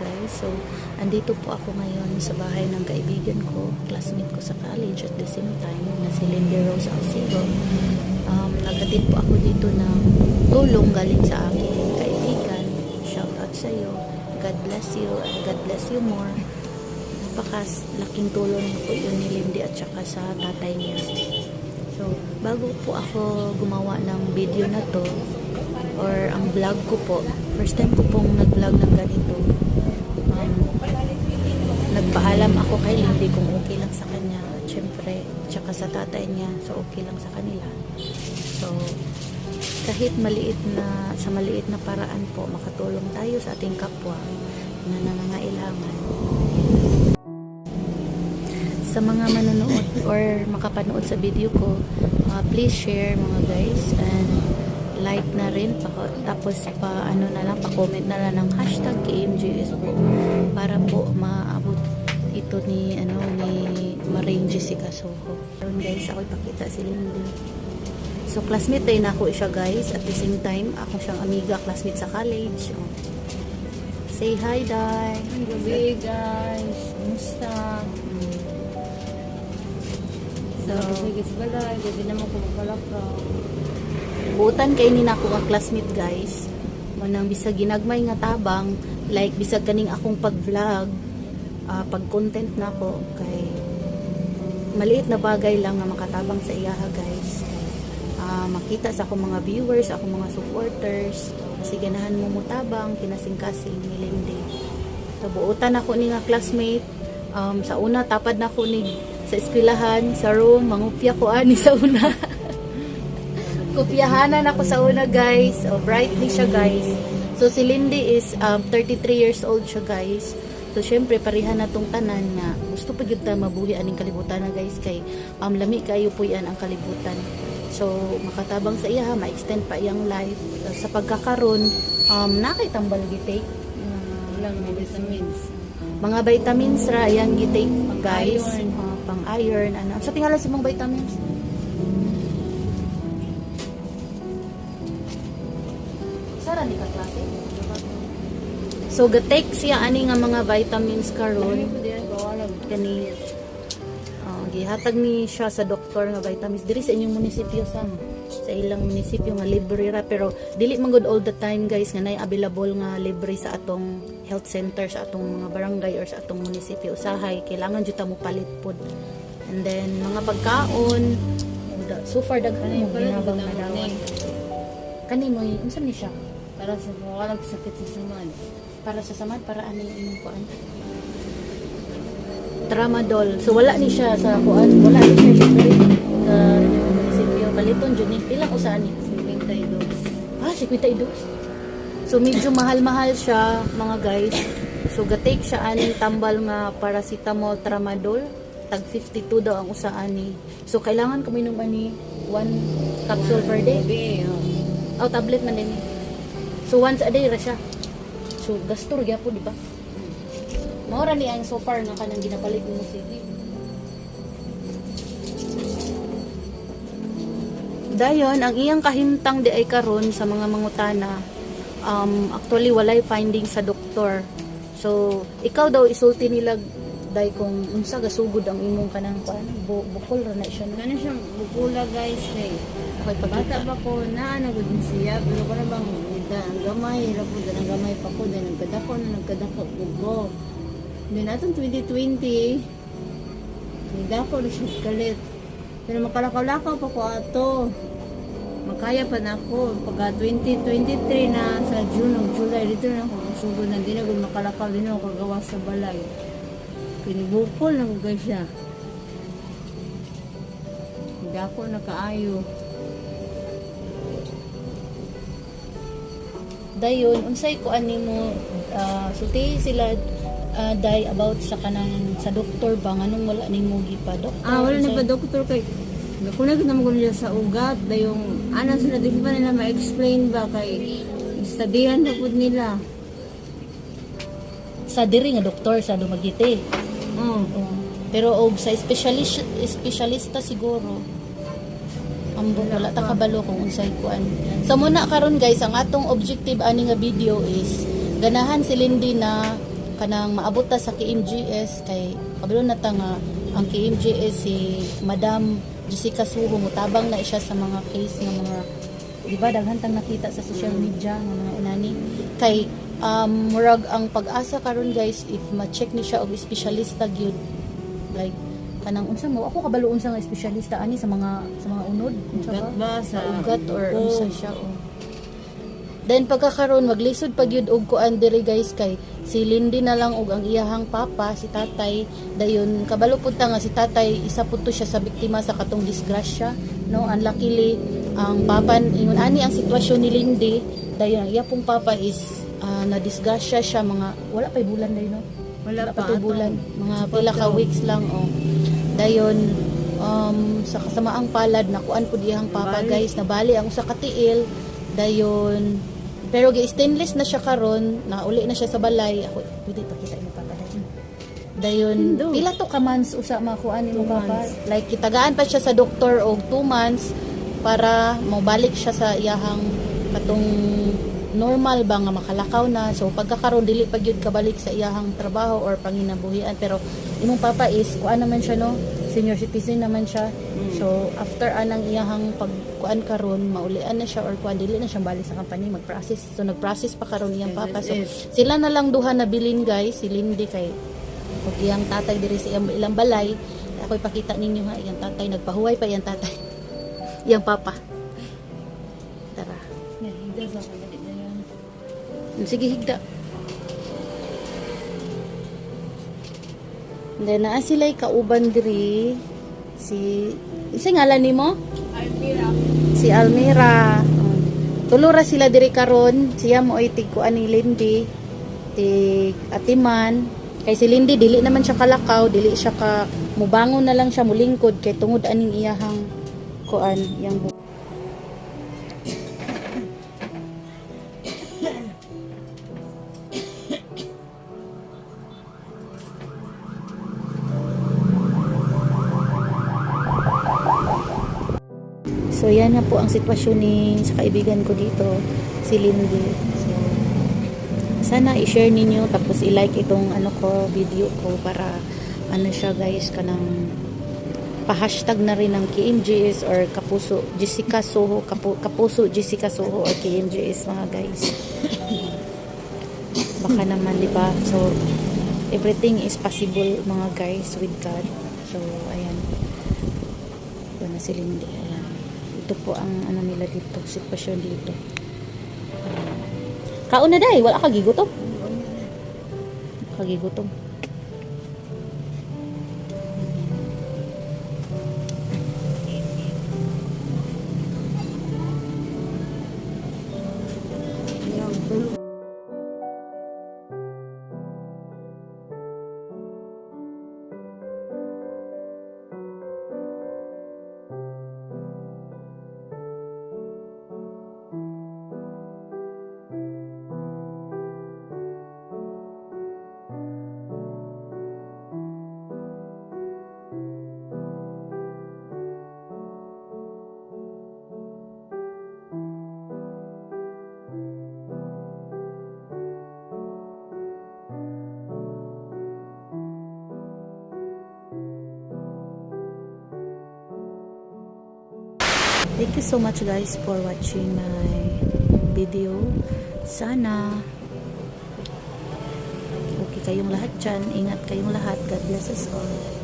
Guys. So, andito po ako ngayon sa bahay ng kaibigan ko, classmate ko sa college at the same time na si Lindy Rose Alcido. Um, naghatid po ako dito ng tulong galing sa aking kaibigan. Shout out sa iyo. God bless you and God bless you more. Napakas laking tulong po yun ni Lindy at saka sa tatay niya. So, bago po ako gumawa ng video na to, or ang vlog ko po, first time ko pong nag-vlog ng ganito. Nagpaalam ako kay Lindy kung okay lang sa kanya. At syempre, tsaka sa tatay niya, so okay lang sa kanila. So, kahit maliit na, sa maliit na paraan po, makatulong tayo sa ating kapwa na nangangailangan sa mga manonood or makapanood sa video ko, uh, please share mga guys and like na rin pa, tapos pa ano na lang pa-comment na lang ng hashtag KMGS po para po maabot ito ni ano ni Maring Jessica Soho. Ayun guys, ako ipakita si Lindy. So classmate din ako siya guys at the same time ako siyang amiga classmate sa college. Oh. Say hi, Dai. Gabi guys, kumusta? Mm. So, sige sa balay, gabi naman ko magkalapra. Butan kay ni nako nga classmate guys. Manang bisag ginagmay nga tabang, like bisag kaning akong pag-vlog, ah, pag-content nako kay maliit na bagay lang nga makatabang sa iyaha guys. Ah, makita sa akong mga viewers, akong mga supporters, kasi ganahan mo mutabang, kinasing-kasing ni Lindy. So, buutan ako ni nga classmate. Um, sa una, tapad na ako ni sa eskwelahan, sa room, mangupya ko ani sa una. Kopyahanan ako sa una guys. Oh, bright ni siya guys. So si Lindy is um, 33 years old siya guys. So syempre parihan na tong tanan nga gusto pa gyud ta mabuhi aning kalibutan na guys kay um, lami kayo po yan ang kalibutan. So makatabang sa iya ma-extend pa iyang life. Uh, sa pagkakaron um nakay tambal gitake Ilang mga vitamins. mga vitamins ra yan gitake guys. Uh, pang iron ano. Sa tingala sa mga vitamins. Sara ni ka klase? So ga-take siya ani nga mga vitamins karon. Kani oh, gihatag ni siya sa doktor nga vitamins. Diri sa inyong munisipyo sa sa ilang munisipyo nga libre ra. Pero dili man good all the time guys nga nay available nga libre sa atong health center sa atong mga barangay or sa atong munisipyo. Usahay kailangan jud ta mo palit pod and then mga pagkaon so far daghan mo ginabang na dawan kani mo unsa ni siya? Para sa kawalag sakit sa suman. Para sa samad para yung inyong kuan tramadol so wala ni siya sa kuan wala ni siya libre sa inyong munisipyo kaliton jud ni pilang usa ni 52. ah 52 so medyo mahal-mahal siya mga guys so ga-take siya aning tambal nga paracetamol tramadol tag 52 daw ang usa ani so kailangan ko minom ani one capsule per day oh. Oh, tablet man din. eh. So once a day ra siya. So gastor gyapon di ba? Mao ra ni ang so far nga kanang ginapalit mo sige. Dayon ang iyang kahimtang di ay karon sa mga mangutana um actually walay finding sa doktor. So ikaw daw isulti nila day kung unsa gasugod ang imong kanang kuan bu bukol ra na siya no? Ano siyang bukula guys kay Okay, Bata pa ko na nagod ni siya pero ko na bang ida ang gamay ra po ang gamay pa ko din nagkadako na nagkadako bugo. Din atong 2020 nagdako na siya kalit. Pero makalakaw-lakaw pa ko ato. Makaya pa na ako. Pagka 2023 na sa June o July, dito na ako sugod na din ako makalakaw din ako kagawa sa balay. Pinibukol na ko guys siya. Hindi ako nakaayo. dayon unsay ko ani mo ah, sulti sila ah, day about sa kanang sa doktor ba nganong wala nimo gipa doktor Ah, wala na ba doktor kay naman ko nila sa ugat da yung ano sila di pa nila ma-explain ba kay studihan na po nila. sa diri nga doktor sa Dumaguete Pero og sa specialist specialista siguro ambon wala ta kabalo kung unsay kuan. Sa muna karon guys ang atong objective ani nga video is ganahan si Lindy na kanang maabot ta sa KMGS kay kabalo na ta nga ang KMGS si Madam Jessica Suho mutabang na siya sa mga case ng mga di ba daghan tang nakita sa social media ng mga inani. Kay um murag ang pag-asa karon guys if ma-check ni siya og espesyalista gyud like kanang unsa mo ako kabalo unsa nga espesyalista ani sa mga sa mga unod unsa Ugat ba sa ugat or buko? unsa siya oh. Then pagkakaroon maglisod pag yun og kuan diri guys kay si Lindy na lang og ang iyahang papa si tatay dayon kabalo pud ta nga si tatay isa pud to siya sa biktima sa katong disgrasya no unluckily ang papa ingon ani ang sitwasyon ni Lindy dayon ang iya pong papa is ah, na disgrasya siya mga wala pa bulan dayon no? Wala pa pa. to bulan. Mga pila ka weeks lang oh. Dayon um sa kasamaang palad nakuan pud iyang papa Bali. guys nabali ang usa ka tiil dayon. Pero gi stainless na siya karon na uli na siya sa balay. Ako pwede pakita mo papa dayon dayon pila to ka months usa makuan ni mo Two papa? like kitagaan pa siya sa doktor og 2 months para mabalik siya sa iyahang katong normal ba nga makalakaw na? So pagkakaroon dili pag yun kabalik sa iyahang trabaho or panginabuhian. Pero imong papa is kuan naman siya no? Senior citizen naman siya. So after anang iyahang pagkuan karon maulian na siya or kuan dili na siya balik sa company mag-process. So nag-process pa karon iyang papa. so sila na lang duha na bilin guys. Si Lindy kay ug iyang tatay diri sa iyang ilang balay. Ako ipakita ninyo ha? Iyang tatay nagpahuway pa iyang tatay. Iyang papa. Tara. Yeah, Sige, higda. Then, naa sila'y kauban diri. Si... Isa ngalan ni mo? Almira. Si Almira. Tulura sila diri karon. Siya mo ay tigkuan ni Lindy. Tig Atiman. Kay si Lindy, dili naman siya kalakaw. Dili siya ka... Mubangon na lang siya mulingkod. Kay tungod aning iyahang kuan. Yang So yan na po ang sitwasyon ni sa kaibigan ko dito, si Lindy. So sana i-share ninyo tapos i-like itong ano ko video ko para ano siya guys kanang pa-hashtag na rin ng KMGS or Kapuso Jessica Soho Kapu, Kapuso Jessica Soho or KMGS mga guys. Baka naman 'di ba? So everything is possible mga guys with God. So ayan. Ito na si Lindy. Ito po ang ano nila dito, sitwasyon dito. Kaon na day, wala ka gigutom. Kagigutom. Thank you so much guys for watching my video. Sana okay kayong lahat dyan. Ingat kayong lahat. God bless us all.